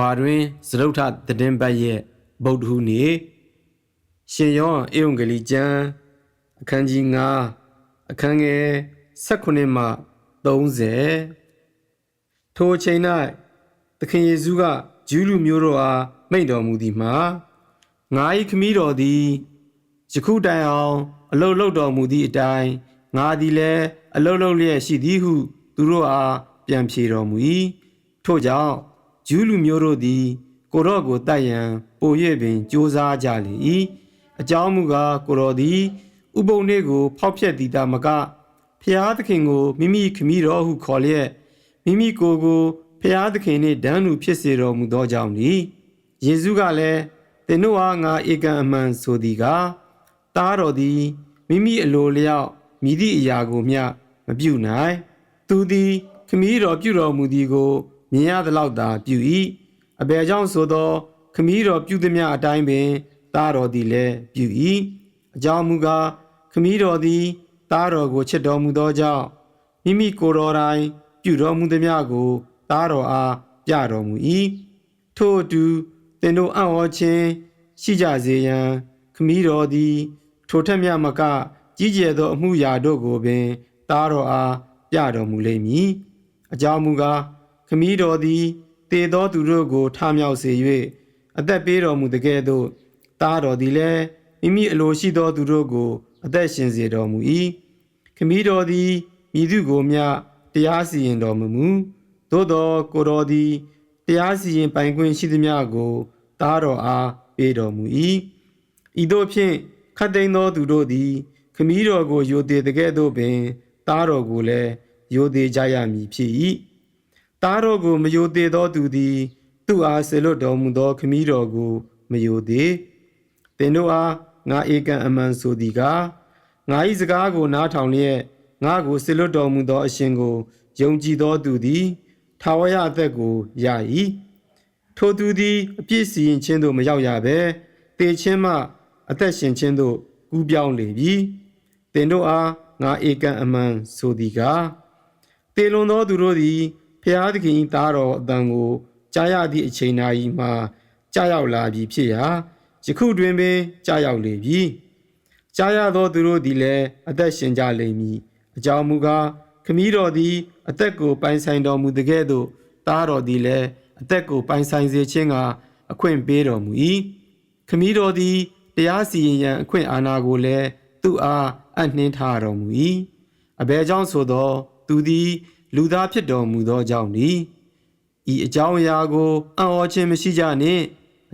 ဝါတွင်သရုတ်ထသတင်းပတ်ရဲ့ဗုဒ္ဓဟူးနေ့ရှင်ယောဟန်ဧဝံဂေလိကျမ်းအခန်းကြီး9အခန်းငယ်18မှ30ထိုအချိန်၌သခင်ယေရှုကဂျူးလူမျိုးတို့အားမိန့်တော်မူသည်မှာငါ၏ခမည်းတော်သည်ယခုတိုင်အောင် အလုတ်လုတ်တော်မူသည့်အတိုင်းငါသည်လည်းအလုတ်လုတ်လျက်ရှိသည်ဟု သူတို့အားပြန်ဖြေတော်မူ၏ထို့ကြောင့် ဂျူးလူမျိုးတို့သည် ကိုရော့ကိုတတ်ရန်ပို၍ပင်ကြိုးစားကြလေ၏အကြောင်းမူကားကိုရော့သည် ဥပုံနေ့ကို ဖောက်ဖျက်သည်တာမကဖျားသခင်ကိုမိမိခမည်းတော်ဟုခေါ်လျက်မိမိကိုယ်ကိုဖျားသခင်နှင့်ဒန်းလူဖြစ်စေတော်မူသောကြောင့်ဤယေရှုကလည်းသင်တို့အားငါဧကံအမှန်ဆိုသည်ကားတားတော်သည်မိမိအလိုလျောက်မိသည့်အရာကိုမျှမပြုနိုင် သူသည်ခမည်းတော်ပြုတော်မူသည်ကို မြင်ရသလောက်သာပြု၏အဘယ်ကြောင့်ဆိုသောခမည်းတော်ပြုသည်မြအတိုင်းပင်တားတော်သည်လည်းပြု၏အကြောင်းမူကားခမည်းတော်သည်တားတော်ကိုချစ်တော်မူသောကြောင့်မိမိကိုယ်တော်တိုင်ပြုတော်မူသည်မြကိုတားတော်အားပြတော်မူ၏ထို့အတူသင်တို့အံ့ဩခြင်းရှိကြစေရန်ခမည်းတော်သည် ထိုထက်မြတ်မကကြီးကျယ်သောအမှုရာတို့ကိုပင်တားတော်အားပြတော်မူလိမ့်မည်အကြောင်းမူကား ခမည်းတော်သည်တည်သောသူတို့ကိုထမြောက်စေ၍အသက်ပေးတော်မူတကဲ့သို့တားတော်သည်လည်းမိမိအလိုရှိသောသူတို့ကို အသက်ရှင်စေတော်မူ၏ခမည်းတော်သည်မိသူကိုမျှတရားစီရင်တော်မူမူသို့သောကိုတော်သည်တရားစီရင်ပိုင်ခွင့်ရှိသည်များကိုတားတော်အားပေးတော်မူ၏ဤသို့ဖြင့်ခတ်သိမ်းသောသူတို့သည် ခမည်းတော်ကိုယိုသေးတကဲ့သို့ပင်တားတော်ကိုလည်းယိုသေးကြရမည်ဖြစ်၏ တားတော်ကိုမယိုသေးသောသူသည် သူ့အားဆေလွတ်တော်မူသောခမည်းတော်ကိုမယိုသေးသင်တို့အားငါဧကံအမှန်ဆိုသည်ကားငါ၏စကားကိုနားထောင်လျက်ငါကိုဆေလွတ်တော်မူသောအရှင်ကိုယုံကြည်သောသူသည်ထာဝရအသက်ကိုရ၏ထိုသူသည်အပြစ်စီရင်ခြင်းသို့မရောက်ရဘဲတေခြင်းမှအသက်ရှင်ခြင်းသို့ကူးပြောင်းလေပြီသင်တို့အားငါဧကံအမှန်ဆိုသည်ကားတေလွန်သောသူတို့သည် ဖျားသခင်၏သားတော်အတန်ကိုကြားရသည့်အချိန်နာရီမှာကြားရောက်လာပြီဖြစ်ရာယခုတွင်ပင်ကြားရောက်လေပြီကြားရသောသူတို့သည်လည်းအသက်ရှင်ကြလိမ့်မည်အကြောင်းမူကားခမည်းတော်သည်အသက်ကိုပိုင်ဆိုင်တော်မူတကဲ့သို့သားတော်သည်လည်းအသက်ကိုပိုင်ဆိုင်စေခြင်းကအခွင့်ပေးတော်မူ၏ခမည်းတော်သည်တရားစီရင်ရန်အခွင့်အာဏာကိုလည်းသူ့အားအနှင်းထားတော်မူ၏အဘယ်ကြောင့်ဆိုသော သူသည် လူသားဖြစ်တော်မူသောကြောင့်ဤဤအကြောင်းအရာကိုအံ့ဩခြင်းမရှိကြနှင့်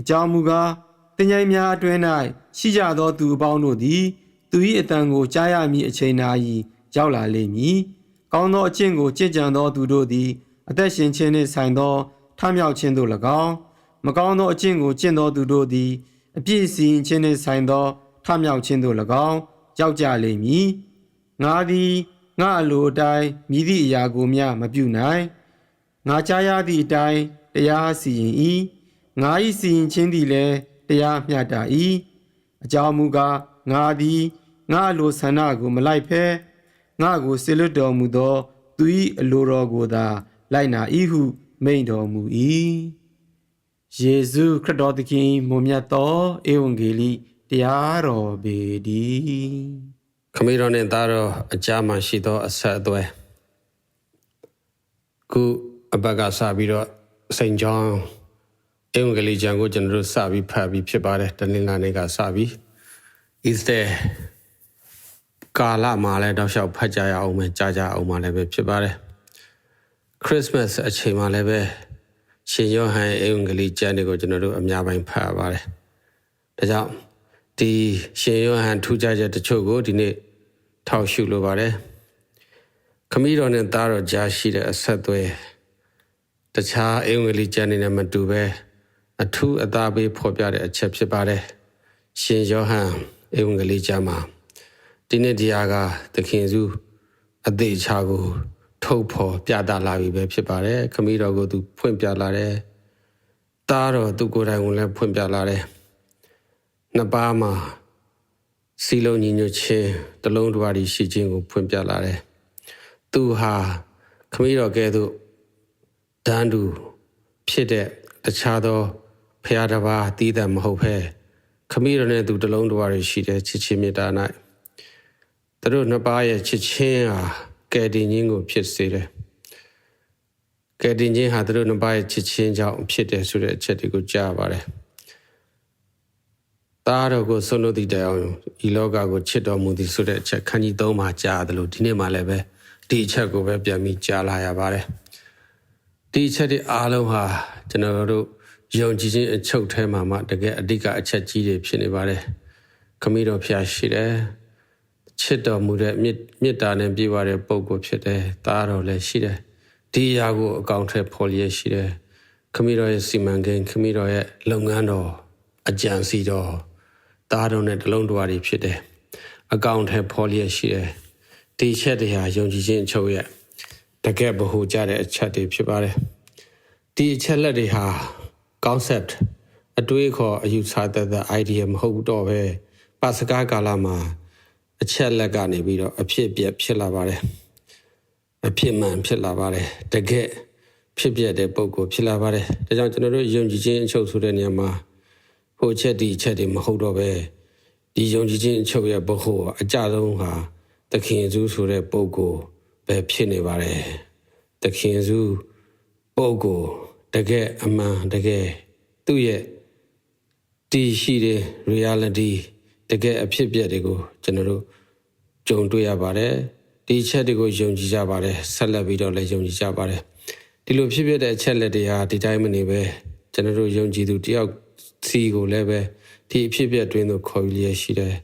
အကြောင်းမူကားတင်ញိုင်များအတွင်း၌ရှိကြသောသူအပေါင်းတို့သည် သူ၏အတန်ကိုကြားရမည်အချိန်နာ၏ရောက်လာလိမ့်မည်။ကောင်းသောအကျင့်ကိုကြင်ကြံသောသူတို့သည် အသက်ရှင်ခြင်းနှင့်ဆိုင်သောထမြောက်ခြင်းတို့၎င်းမကောင်းသောအကျင့်ကိုကျင့်သောသူတို့သည်အပြည့်စည်ခြင်းနှင့်ဆိုင်သောထမြောက်ခြင်းတို့၎င်းရောက်ကြလိမ့်မည်။ငါသည် ငါအလိုအတိုင်းမြည်သည့်အရာကိုမျှမပြုနိုင်။ငါကြားရသည့်အတိုင်းတရားစီရင်၏။ငါ၏စီရင်ခြင်းသည်လည်းတရားမျှတာ၏။အကြောင်းမူကားငါသည်ငါအလိုဆန္ဒကိုမလိုက်ဖဲငါကိုဆေလွတ်တော်မူသော သူ၏အလိုတော်ကိုသာ လိုက်နာ၏ဟုမိန့်တော်မူ၏ယေရှုခရစ်တော်သခင်မွန်မြတ်သောဧဝံဂေလိတရားတော်ပေတည်း ခမည်းတော်နှင့်သားတော်အကြမှာရှိသောအဆက်အသွဲခုအဘက်ကစပြီးတော့စိန်ကျောင်းအင်္ဂလိပ်ကျမ်းကိုကျွန်တော်တို့စပြီးဖတ်ပြီးဖြစ်ပါတယ်တနင်္လာနေ့ကစပြီး is there ကာလမှာလည်းတောက်လျှောက်ဖတ်ကြရအောင်မယ်ကြားကြအောင်မှာလည်းပဲဖြစ်ပါတယ် Christmas အချိန်မှာလည်းပဲရှင်ယောဟန်အင်္ဂလိပ်ကျမ်းတွေကိုကျွန်တော်တို့အများပိုင်းဖတ်ရပါတယ်ဒါကြောင့်ဒီရှင်ယောဟန်ထူးခြားချက်တချို့ကိုဒီနေ့ ထောက်ရှုလိုပါတယ်ခမည်းတော်နဲ့သားတော်ကြားရှိတဲ့အဆက်အသွဲတခြားအင်္ဂလိပ်ကျမ်းတွေနဲ့မတူပဲအထူးအသားပေးဖော်ပြတဲ့အချက်ဖြစ်ပါတယ်ရှင်ယောဟန်အင်္ဂလိပ်ကျမ်းမှာဒီနေ့တရားကသခင်စုအသေးချာကိုထုတ်ဖော်ပြသလာပြီပဲဖြစ်ပါတယ်ခမည်းတော်ကိုသူဖွင့်ပြလာတယ်တားတော်သူကိုယ်တိုင်ကိုလည်းဖွင့်ပြလာတယ်နှစ်ပါးမှာ စီလုံးညီညွတ်ခြင်းတလုံးတဝါဒီရှိခြင်းကိုဖွင့်ပြလာတယ်သူဟာခမည်းတော်ကဲ့သို့ဒန်းတူဖြစ်တဲ့တတခြားသောဖရာတစ်ပါးတည်တတ်မဟုတ်ဖဲခမည်းတော်နဲ့သူတစ်လုံးတစ်ဝါတွေရှိတဲ့ချစ်ချင်းမေတ္တာ၌သူတို့နှစ်ပါးရဲ့ချစ်ချင်းဟာကယ်တင်ခြင်းကိုဖြစ်စေတယ်ကယ်တင်ခြင်းဟာသူတို့နှစ်ပါးရဲ့ချစ်ချင်းကြောင့်ဖြစ်တယ်ဆိုတဲ့အချက်တွေကိုကြားပါတယ် သားတော်ကိုဆုံးလို့တည်တယ်အောင်ဤလောကကိုချစ်တော်မူသည်ဆိုတဲ့အချက်ခန်းကြီး၃မှာကြားတယ်လို့ဒီနေ့မှလည်းပဲဒီအချက်ကိုပဲပြန်ပြီးကြားလာရပါတယ်ဒီအချက်တွေအားလုံးဟာကျွန်တော်တို့ယုံကြည်ခြင်းအချုပ်ထဲမှာမှတကယ်အဓိကအချက်ကြီးတွေဖြစ်နေပါတယ်ခမည်းတော်ဖျားရှိတယ်ချစ်တော်မူတဲ့မြစ်မြစ်တာနဲ့ပြည့်ဝတဲ့ပုံကိုဖြစ်တယ်သားတော်လည်းရှိတယ်ဒီအရာကိုအကောင့်ထဲဖော်လျက်ရှိတယ်ခမည်းတော်ရဲ့စီမံကိန်းခမည်းတော်ရဲ့လုပ်ငန်းတော်အကြံစီတော် သားတော်နဲ့တလုံးတော်တွေဖြစ်တယ်အကောင့်ထဲဖော်လျက်ရှိတယ်ဒီချက်တွေဟာယုံကြည်ခြင်းအချုပ်ရဲ့တကယ်ဗဟုကြတဲ့အချက်တွေဖြစ်ပါတယ်ဒီအချက်လက်တွေဟာ concept အတွေးခေါ်အယူဆတတ်တဲ့ idea မဟုတ်တော့ပဲပါစကားကာလမှာအချက်လက်ကနေပြီးတော့အဖြစ်ပြက်ဖြစ်လာပါတယ်အဖြစ်မှန်ဖြစ်လာပါတယ်တကယ်ဖြစ်ပြတဲ့ပုံကိုဖြစ်လာပါတယ်ဒါကြောင့်ကျွန်တော်တို့ယုံကြည်ခြင်းအချုပ်ဆိုတဲ့နေရာမှာ ဟိုချက်ဒီချက်တွေမဟုတ်တော့ပဲဒီယုံကြည်ခြင်းအချုပ်ရဲ့ဘဟုအကြဆုံးဟာသခင်ယေရှုဆိုတဲ့ပုံကိုပဲဖြစ်နေပါတယ်သခင်ယေရှုပုံကိုတကယ်အမှန်တကယ်သူ့ရဲ့တည်ရှိတဲ့ reality တကယ်အဖြစ်အပျက်တွေကိုကျွန်တော်တို့ကြုံတွေ့ရပါတယ်ဒီအချက်တွေကိုယုံကြည်ကြပါတယ်ဆက်လက်ပြီးတော့လည်းယုံကြည်ကြပါတယ်ဒီလိုဖြစ်ဖြစ်တဲ့အချက်လက်တွေဟာဒီတိုင်းမနေပဲကျွန်တော်တို့ယုံကြည်သူတယောက် စီကိုလည်းပဲဒီအဖြစ်အပျက်အတွင်းသို့ခေါ်ယူရရှိတယ်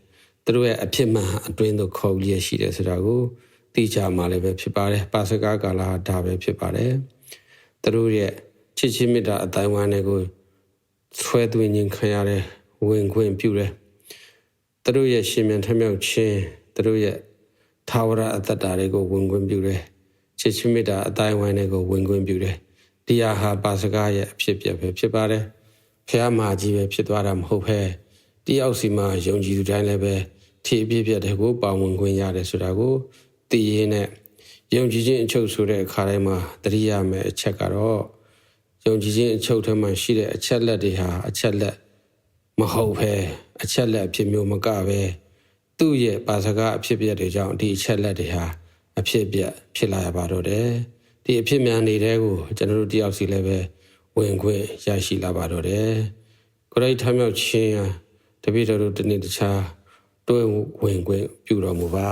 သူတို့ရဲ့အဖြစ်မှန်အတွင်းသို့ခေါ်ယူရရှိတယ်ဆိုတာကိုသိကြမှာလည်းပဲဖြစ်ပါတယ်ပါစကားကာလဟာဒါပဲဖြစ်ပါတယ်သူတို့ရဲ့ချစ်ချင်းမေတ္တာအတိုင်းဝိုင်းတွေကိုဆွဲသွင်းခြင်းခံရတဲ့ဝင်ခွင့်ပြုတယ်။သူတို့ရဲ့ရှင်မြန်ထမြောက်ခြင်းသူတို့ရဲ့သာဝရအတ္တတာတွေကိုဝင်ခွင့်ပြုတယ်။ချစ်ချင်းမေတ္တာအတိုင်းဝိုင်းတွေကိုဝင်ခွင့်ပြုတယ်။ဒီဟာဟာပါစကားရဲ့အဖြစ်ပြပဲဖြစ်ပါတယ်။ ဖះမာကြီးပဲဖြစ်သွားတာမဟုတ်ဘဲတယောက်စီမှာယုံကြည်သူတိုင်းလည်းပဲထီအပြည့်ပြတဲ့ကိုပါဝင်ခွင့်ရတယ်ဆိုတာကိုသိရင်းနဲ့ယုံကြည်ခြင်းအချုပ်ဆိုတဲ့အခါတိုင်းမှာတတိယမယ်အချက်ကတော့ယုံကြည်ခြင်းအချုပ်ထဲမှာရှိတဲ့အချက်လက်တွေဟာအချက်လက်မဟုတ်ပဲအချက်လက်အဖြစ်မျိုးမကပဲသူ့ရဲ့ပါစကားအဖြစ်ပြက်တွေကြောင့်ဒီအချက်လက်တွေဟာအဖြစ်ပြက်ဖြစ်လာရပါတော့တယ်ဒီအဖြစ်များနေတဲ့ကိုကျွန်တော်တို့တယောက်စီလည်းပဲ ဝင်ခွင့်ရရှိလာပါတော့တယ်ကိုရိတ်ထမြောက်ခြင်းဟာတပည့်တော်တို့တနေ့တခြားတွဲဝင်ခွင့်ပြုတော်မူပါ